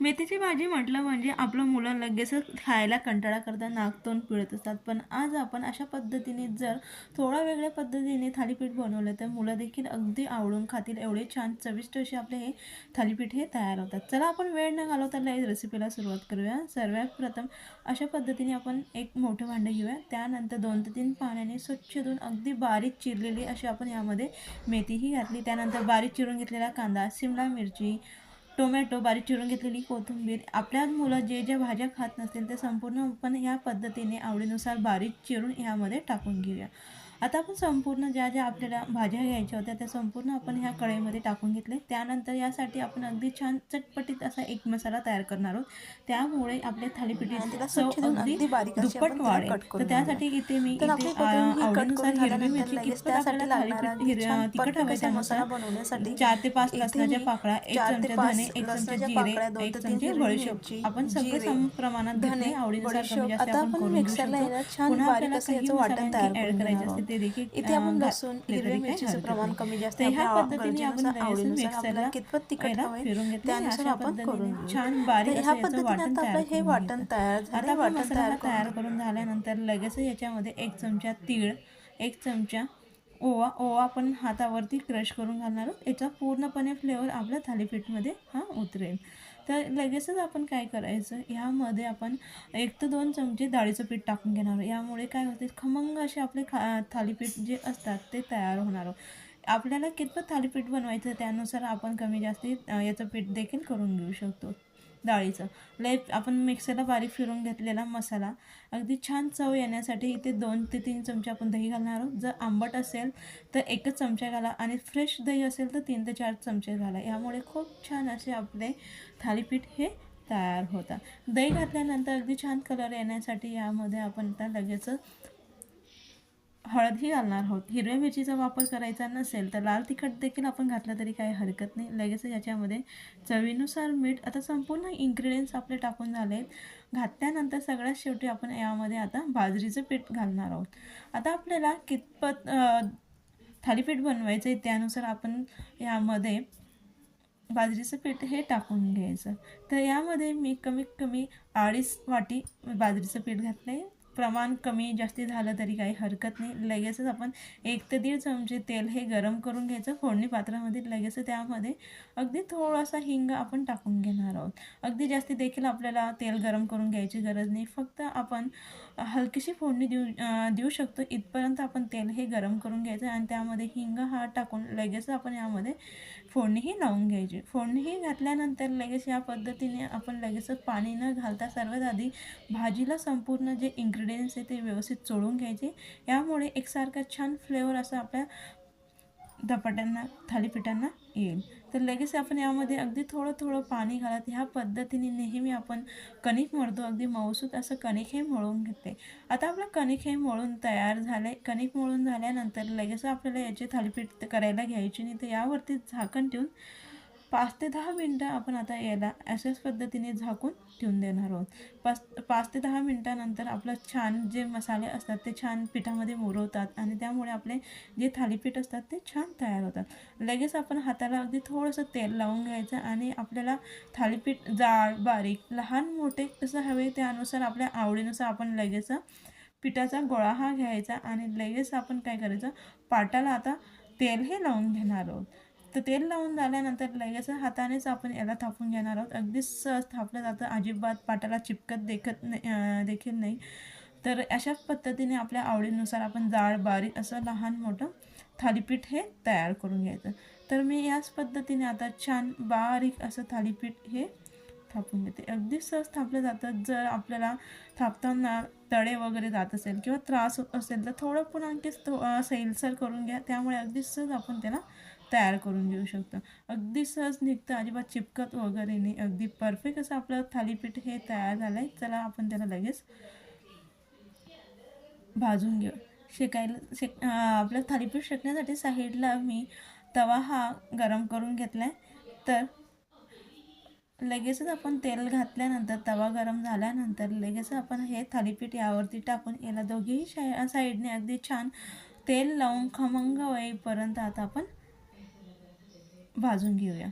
मेथीची भाजी म्हटलं म्हणजे आपलं मुलं लगेचच खायला कंटाळा करता नाक तोंड पिळत असतात. पण आज आपण अशा पद्धतीने जर थोडा वेगळ्या पद्धतीने थालीपीठ बनवलं तर मुलं देखील अगदी आवडून खातील. एवढे छान चविष्ट असे आपले हे थालीपीठ हे तयार होतात. चला आपण वेळ न घालवता लगेच रेसिपीला सुरुवात करूया. सर्वात प्रथम अशा पद्धतीने आपण एक मोठं भांडं घेऊया. त्यानंतर दोन ते तीन पाण्याने स्वच्छ धुवून अगदी बारीक चिरलेली अशी आपण यामध्ये मेथीही घातली. त्यानंतर बारीक चिरून घेतलेला कांदा शिमला मिरची टोमॅटो बारीक चिरून घेतलेली कोथिंबीर आपल्या मुलं जे ज्या भाज्या खात नसतील ते संपूर्ण आपण ह्या पद्धतीने आवडीनुसार बारीक चिरून ह्यामध्ये टाकून घेऊया. आता आपण संपूर्ण ज्या ज्या आपल्याला भाज्या घ्यायच्या होत्या त्या संपूर्ण आपण ह्या कढईमध्ये टाकून घेतले. त्यानंतर यासाठी आपण अगदी छान चटपटीत असा एक मसाला तयार करणार आहोत. त्यामुळे आपल्या चव अगदी अशी दुप्पट वाढेल. तर त्यासाठी इथे मी आवडीनुसार हिरवी मिरची कितपत आपल्याला थालीपीठ तिखट हवं त्यानुसार चार ते पाच लसणाच्या पाकळ्या एक चमचा धने एक चमचा जिरे एक चमचे आपण सगळे सम प्रमाणात धने, आवडीनुसार. कमी जास्त आपण करून घेऊ शकतो. पुन्हा आपल्याला असं काही करायचे असते ते देखील इथे आपण लसूण मिरचीचं प्रमाण. कमी जास्त ह्या पद्धतीने आपण आवडीनुसार कितपत तिखट फिरून घेतलं त्यानुसार आपण करून. छान बारीक ह्या पद्धतीने आता आपलं हे वाटण. तयार झालं वाटण तयार करून झाल्यानंतर लगेच याच्यामध्ये एक चमचा तीळ एक चमचा ओवा ओवा आपण हातावरती क्रश करून घालणार आहोत याचा पूर्णपणे फ्लेवर आपल्या थालीपीठमध्ये हा उतरेल तर लगेचच आपण काय करायचं? ह्यामध्ये आपण एक तर दोन चमचे डाळीचं पीठ टाकून घेणार यामुळे काय होते? खमंग असे आपले खा थालीपीठ जे असतात ते तयार होणार आपल्याला कितपत थालीपीठ बनवायचं त्यानुसार आपण कमी जास्ती याचं पीठ देखील करून घेऊ शकतो. डाळीचं. लय आपण मिक्सरला बारीक फिरून घेतलेला मसाला अगदी छान चव येण्यासाठी इथे दोन ते तीन चमचे आपण दही घालणार आहोत. जर आंबट असेल तर एकच चमचा घाला आणि फ्रेश दही असेल तर तीन ते चार चमचे घाला. यामुळे खूप छान असे आपले थालीपीठ हे तयार होतात. दही घातल्यानंतर अगदी छान कलर येण्यासाठी यामध्ये आपण आता लगेचच हळदही घालणार आहोत. हिरव्या मिरचीचा वापर करायचा नसेल तर लाल तिखट देखील आपण घातलं तरी काही हरकत नाही. लगेच याच्यामध्ये चवीनुसार मीठ आता संपूर्ण इन्ग्रेडियंट्स आपले टाकून झाले. आहेत घातल्यानंतर सगळ्यात शेवटी आपण यामध्ये आता बाजरीचं पीठ घालणार आहोत. आता आपल्याला कितपत थालीपीठ बनवायचं आहे त्यानुसार आपण यामध्ये बाजरीचं पीठ हे टाकून घ्यायचं. तर यामध्ये मी कमीत कमी अडीच वाटी बाजरीचं पीठ घातलं आहे प्रमाण कमी जास्ती झालं तरी काही हरकत नाही. लगेचच आपण एक ते दीड चमचे तेल हे गरम करून घ्यायचं. फोडणी पात्रामध्ये लगेच त्यामध्ये अगदी थोडासा हिंग आपण टाकून घेणार आहोत. अगदी जास्ती देखील आपल्याला तेल गरम करून घ्यायची गरज नाही. फक्त आपण हलकीशी फोडणी देऊ देऊ शकतो. इथपर्यंत आपण तेल हे गरम करून घ्यायचं आणि त्यामध्ये हिंग हा टाकून लगेच आपण यामध्ये फोडणीही लावून घ्यायची. फोडणीही घातल्यानंतर लगेच या पद्धतीने आपण लगेच पाणी न घालता सर्वात आधी भाजीला संपूर्ण जे इन्ग्रेडियंट्स आहे ते व्यवस्थित चोळून घ्यायचे. यामुळे एकसारखा छान फ्लेवर असा आपल्या धपाट्यांना थालीपीठांना येईल. तर लगेच आपण यामध्ये अगदी थोडं थोडं पाणी घालत ह्या पद्धतीने नेहमी आपण कणिक मळतो. अगदी मऊसूत असं कणिक हे मळून घेते. आता आपलं कणिक हे मळून तयार झाले कणिक मळून झाल्यानंतर लगेच आपल्याला याची थालीपीठ करायला घ्यायची नाही. तर यावरती झाकण ठेवून पाच ते दहा मिनटं आपण आता याला अशाच पद्धतीने झाकून ठेवून देणार आहोत. पाच पाच ते दहा मिनटानंतर आपलं छान जे मसाले असतात ते छान पिठामध्ये मुरवतात आणि त्यामुळे आपले जे थालीपीठ असतात ते छान तयार होतात. लगेच आपण हाताला अगदी थोडंसं तेल लावून घ्यायचं आणि आपल्याला थालीपीठ जाड बारीक लहान मोठे कसं हवे त्यानुसार आपल्या आवडीनुसार आपण लगेच पिठाचा गोळा हा घ्यायचा आणि लगेच आपण काय करायचं पाटाला आता तेल हे लावून घेणार आहोत. तर तेल लावून झाल्यानंतर लगेच हातानेच आपण याला थापून घेणार आहोत. अगदीच सहज थापलं जातं. अजिबात पाटाला चिपकत देखत नाही देखील नाही. तर अशा पद्धतीने आपल्या आवडीनुसार आपण जाड बारीक असं लहान मोठं थालीपीठ हे तयार करून घ्यायचं. तर मी याच पद्धतीने आता छान बारीक असं थालीपीठ हे थापून घेते. अगदी सहज थापलं जातं. जर आपल्याला थापताना तळे वगैरे जात असेल किंवा त्रास होत असेल तर थोडं पण आणखीच थो सैलसर करून घ्या. त्यामुळे अगदी सहज आपण त्याला तयार करून घेऊ शकतो. अगदी सहज निघतं अजिबात चिपकत वगैरे नाही. अगदी परफेक्ट असं आपलं थालीपीठ हे तयार झालं आहे चला आपण त्याला लगेच भाजून घेऊ. शेकायला शेक आपलं थालीपीठ शेकण्यासाठी साईडला मी तवा हा गरम करून घेतला आहे तर लगेचच आपण तेल घातल्यानंतर तवा गरम झाल्यानंतर लगेच आपण हे थालीपीठ यावरती टाकून याला दोघेही शा साईडने अगदी छान तेल लावून खमंग होईपर्यंत आता आपण भाजून घेऊया.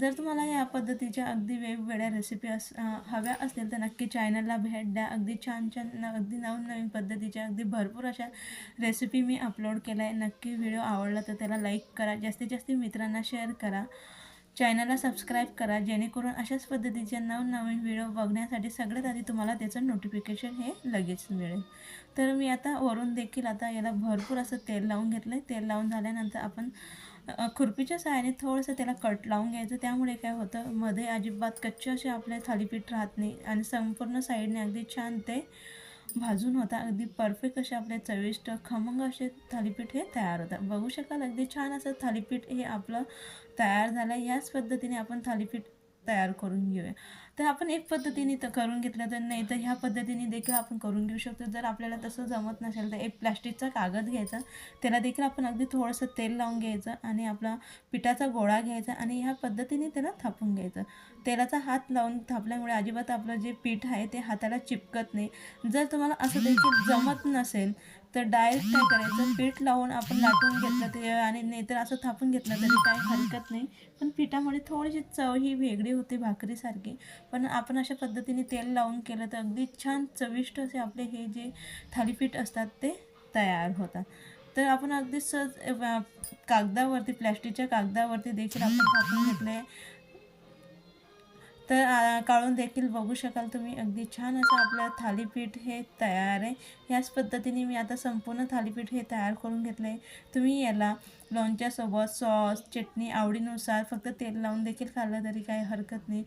जर तुम्हाला या पद्धतीच्या अगदी वेगवेगळ्या रेसिपी अस हव्या असतील तर नक्की चॅनलला भेट द्या. अगदी छान छान न अगदी नवनवीन पद्धतीच्या अगदी भरपूर अशा रेसिपी मी अपलोड केल्या. आहे नक्की व्हिडिओ आवडला तर त्याला लाईक करा. जास्तीत जास्त मित्रांना शेअर करा. चॅनलला सबस्क्राईब करा. जेणेकरून अशाच पद्धतीचे नवनवीन व्हिडिओ बघण्यासाठी सगळ्यात आधी तुम्हाला त्याचं नोटिफिकेशन हे लगेच मिळेल. तर मी आता वरून देखील आता याला भरपूर असं तेल लावून घेतलं आहे तेल लावून झाल्यानंतर आपण खुरपीच्या सहाय्याने थोडंसं त्याला कट लावून घ्यायचं. त्यामुळे काय होतं मध्ये अजिबात कच्चे असे आपले थालीपीठ राहत नाही आणि संपूर्ण साईडने अगदी छान ते भाजून होता. अगदी परफेक्ट असे आपले चविष्ट खमंग असे थालीपीठ हे तयार होतात बघू शकाल अगदी छान असं थालीपीठ हे आपलं तयार झालं. आहे याच पद्धतीने आपण थालीपीठ तयार करून घेऊया. तर आपण एक पद्धतीने तर करून घेतलं तर नाही तर ह्या पद्धतीने देखील आपण करून घेऊ शकतो. जर आपल्याला तसं जमत नसेल तर एक प्लास्टिकचा कागद घ्यायचा. त्याला देखील आपण अगदी थोडंसं तेल लावून घ्यायचं आणि आपला पिठाचा गोळा घ्यायचा आणि ह्या पद्धतीने त्याला थापून घ्यायचं. तेलाचा हात लावून थापल्यामुळे अजिबात आपलं जे पीठ आहे ते हाताला चिपकत नाही. जर तुम्हाला असं देखील जमत नसेल तर डायरेक्ट काय करायचं? पीठ लावून आपण लाटून घेतलं ते आणि नाहीतर असं थापून घेतलं तरी काही हरकत नाही. पण पिठामुळे थोडीशी चव ही वेगळी होते भाकरीसारखी. पण आपण अशा पद्धतीने तेल लावून केलं तर अगदी छान चविष्ट असे आपले हे जे थालीपीठ असतात ते तयार होतात. तर आपण अगदी सहज कागदावरती प्लॅस्टिकच्या कागदावरती देखील आपण थापून घेतले. तर काढून देखील बघू शकाल तुम्ही. अगदी छान असं आपलं थालीपीठ हे तयार आहे. ह्याच पद्धतीने मी आता संपूर्ण थालीपीठ हे तयार करून घेतलं आहे तुम्ही याला लोणच्यासोबत सॉस चटणी आवडीनुसार फक्त तेल लावून देखील खाल्लं तरी काही हरकत नाही.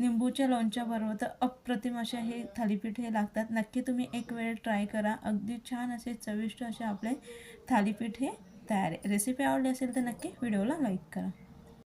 निंबूच्या लोणच्याबरोबर तर अप्रतिम असे हे थालीपीठ हे लागतात. नक्की तुम्ही एक वेळ ट्राय करा. अगदी छान असे चविष्ट असे आपले थालीपीठ हे तयार आहे. रेसिपी आवडली असेल तर नक्की व्हिडिओला लाईक करा.